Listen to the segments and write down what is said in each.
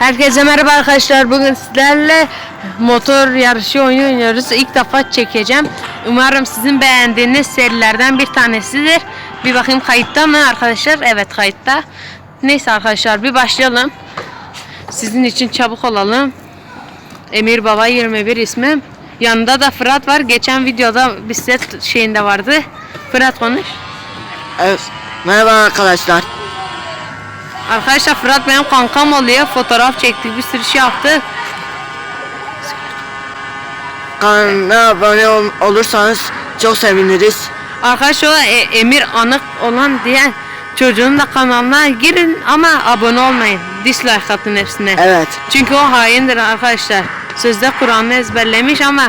Herkese merhaba arkadaşlar. Bugün sizlerle motor yarışı oyunu oynuyoruz. İlk defa çekeceğim. Umarım sizin beğendiğiniz serilerden bir tanesidir. Bir bakayım kayıtta mı arkadaşlar? Evet kayıtta. Neyse arkadaşlar bir başlayalım. Sizin için çabuk olalım. Emir Baba 21 ismim. Yanında da Fırat var. Geçen videoda bisiklet şeyinde vardı. Fırat konuş. Evet. Merhaba arkadaşlar. Arkadaşlar Fırat benim kankam oluyor. Fotoğraf çektik, bir sürü şey yaptık. Kanala abone ol- olursanız çok seviniriz. Arkadaşlar E- Emir Anık olan diye çocuğun da kanalına girin ama abone olmayın. Dislike atın hepsine. Evet. Çünkü o haindir arkadaşlar. Sözde Kur'an'ı ezberlemiş ama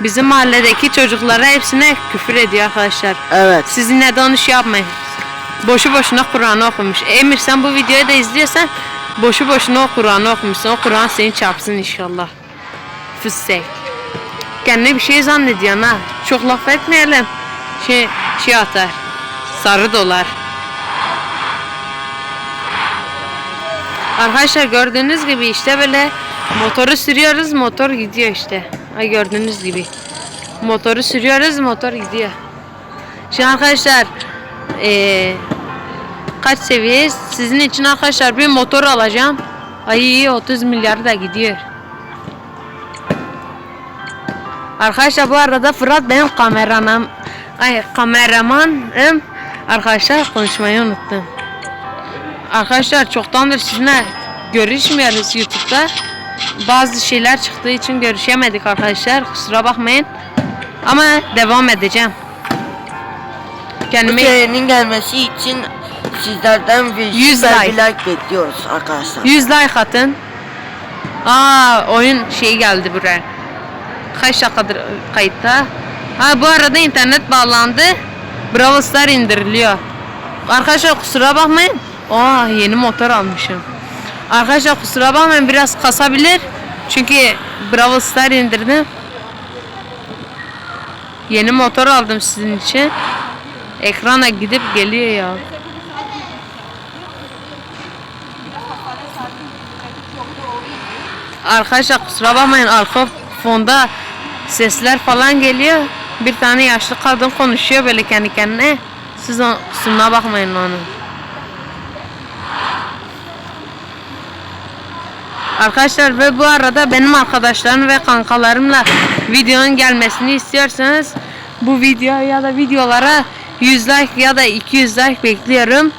bizim mahalledeki çocuklara hepsine küfür ediyor arkadaşlar. Evet. Siz de onu şey yapmayın. Boşu boşuna Kur'an'ı okumuş. Emir sen bu videoyu da izliyorsan boşu boşuna o Kur'an'ı okumuşsun. O Kur'an seni çarpsın inşallah. Fıssek. Kendine bir şey zannediyorsun ha. Çok laf etmeyelim. Şey, şey atar. Sarı dolar. Arkadaşlar gördüğünüz gibi işte böyle motoru sürüyoruz motor gidiyor işte. Ay gördüğünüz gibi. Motoru sürüyoruz motor gidiyor. Şimdi arkadaşlar eee, kaç seviye? Sizin için arkadaşlar bir motor alacağım. Ay 30 milyar da gidiyor. Arkadaşlar bu arada Fırat benim kameranım. Ay kameramanım. Arkadaşlar konuşmayı unuttum. Arkadaşlar çoktandır sizinle görüşmüyoruz YouTube'da. Bazı şeyler çıktığı için görüşemedik arkadaşlar. Kusura bakmayın. Ama devam edeceğim. Bu Kendime serinin gelmesi için sizlerden bir 100 süper like. bir like bekliyoruz arkadaşlar. 100 like atın. Aa oyun şeyi geldi buraya. Kaç dakikadır kayıtta? Ha bu arada internet bağlandı. Brawl Star indiriliyor. Arkadaşlar kusura bakmayın. Aa yeni motor almışım. Arkadaşlar kusura bakmayın biraz kasabilir. Çünkü Brawl Star indirdim. Yeni motor aldım sizin için. Ekrana gidip geliyor ya. Arkadaşlar kusura bakmayın arka fonda sesler falan geliyor. Bir tane yaşlı kadın konuşuyor böyle kendi kendine. Siz kusuruna bakmayın onun. Arkadaşlar ve bu arada benim arkadaşlarım ve kankalarımla videonun gelmesini istiyorsanız bu video ya da videolara 100 like ya da 200 like bekliyorum.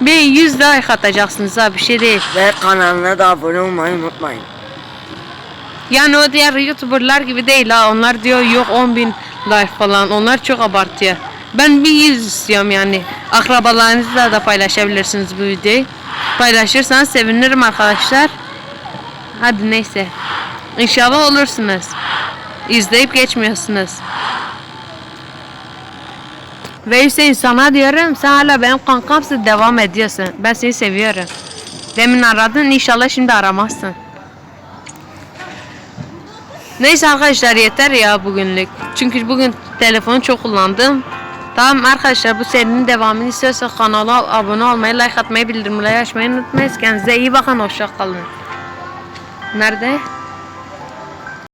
Bir 100 like atacaksınız ha bir şey değil. Ve kanalına da abone olmayı unutmayın. Yani o diğer youtuberlar gibi değil ha. Onlar diyor yok 10 bin like falan. Onlar çok abartıyor. Ben bir yüz istiyorum yani. Akrabalarınızla da paylaşabilirsiniz bu videoyu. Paylaşırsanız sevinirim arkadaşlar. Hadi neyse. İnşallah olursunuz. İzleyip geçmiyorsunuz. Ve Hüseyin sana diyorum sen hala benim kankamsın devam ediyorsun. Ben seni seviyorum. Demin aradın inşallah şimdi aramazsın. Neyse arkadaşlar yeter ya bugünlük. Çünkü bugün telefonu çok kullandım. Tamam arkadaşlar bu serinin devamını istiyorsanız kanala abone olmayı, like atmayı, bildirimleri açmayı unutmayın. Kendinize iyi bakın, hoşça kalın. Nerede?